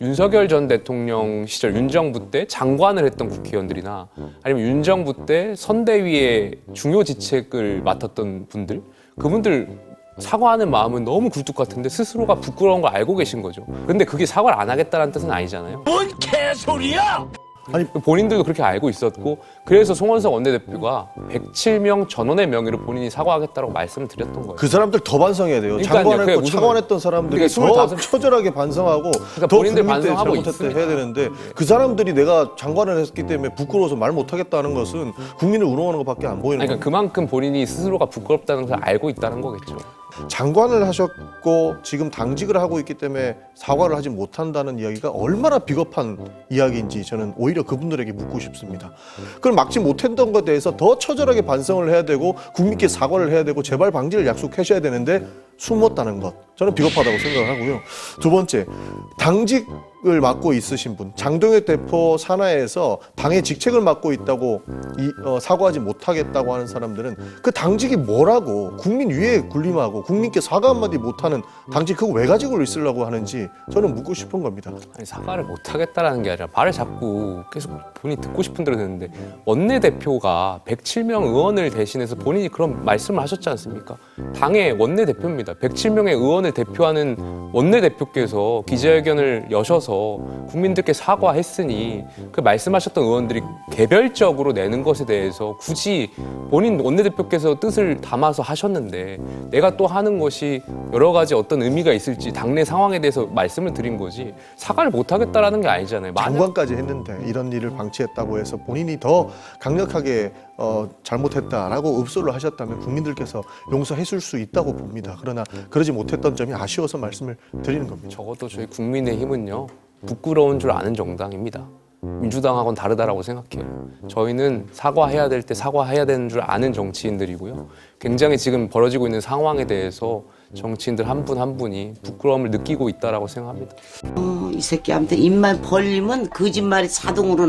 윤석열 전 대통령 시절 윤정부 때 장관을 했던 국회의원들이나 아니면 윤정부 때 선대위의 중요 지책을 맡았던 분들 그분들 사과하는 마음은 너무 굴뚝 같은데 스스로가 부끄러운 걸 알고 계신 거죠. 근데 그게 사과를 안 하겠다는 뜻은 아니잖아요. 뭔 개소리야! 아니 본인들도 그렇게 알고 있었고 그래서 송원석 원내대표가 107명 전원의 명의로 본인이 사과하겠다고 말씀을 드렸던 거예요. 그 사람들 더 반성해야 돼요. 그러니까요. 그게 장관했고 무슨 차관했던 사람들이 그게 더 25 처절하게 반성하고 더 본인들 국민 때 반성하고 잘못했다 있습니다. 해야 되는데 그 사람들이 내가 장관을 했기 때문에 부끄러워서 말 못하겠다는 것은 국민을 우롱하는 것밖에 안 보이는 아니, 거예요. 그러니까 그만큼 본인이 스스로가 부끄럽다는 걸 알고 있다는 거겠죠. 장관을 하셨고 지금 당직을 하고 있기 때문에 사과를 하지 못한다는 이야기가 얼마나 비겁한 이야기인지 저는 오히려 그분들에게 묻고 싶습니다. 그걸 막지 못했던 것에 대해서 더 처절하게 반성을 해야 되고 국민께 사과를 해야 되고 재발 방지를 약속하셔야 되는데 숨었다는 것 저는 비겁하다고 생각을 하고요. 두 번째 당직을 맡고 있으신 분 장동혁 대표 산하에서 당의 직책을 맡고 있다고 이, 어, 사과하지 못하겠다고 하는 사람들은 그 당직이 뭐라고 국민 위에 군림하고 국민께 사과 한마디 못하는 당직 그거 왜 가지고 있으려고 하는지 저는 묻고 싶은 겁니다. 아니, 사과를 못 하겠다라는 게 아니라 말을 자꾸 계속 본인이 듣고 싶은 대로 듣는데 원내대표가 107명 의원을 대신해서 본인이 그런 말씀을 하셨지 않습니까? 당의 원내대표입니다. 107명의 의원을 대표하는 원내대표께서 기자회견을 여셔서 국민들께 사과했으니 그 말씀하셨던 의원들이 개별적으로 내는 것에 대해서 굳이 본인 원내대표께서 뜻을 담아서 하셨는데 내가 또 하는 것이 여러 가지 어떤 의미가 있을지 당내 상황에 대해서 말씀을 드린 거지 사과를 못 하겠다라는 게 아니잖아요. 만약 장관까지 했는데 이런 일을 방치했다고 해서 본인이 더 강력하게 어, 잘못했다라고 읍소를 하셨다면 국민들께서 용서했을 수 있다고 봅니다. 그러나 그러지 못했던 점이 아쉬워서 말씀을 드리는 겁니다. 적어도 저희 국민의힘은요 부끄러운 줄 아는 정당입니다. 민주당하고는 다르다라고 생각해요. 저희는 사과해야 될 때 사과해야 되는 줄 아는 정치인들이고요. 굉장히 지금 벌어지고 있는 상황에 대해서 정치인들 한 분 한 분이 부끄러움을 느끼고 있다라고 생각합니다. 이 새끼한테 입만 벌리면 거짓말이 자동으로 나.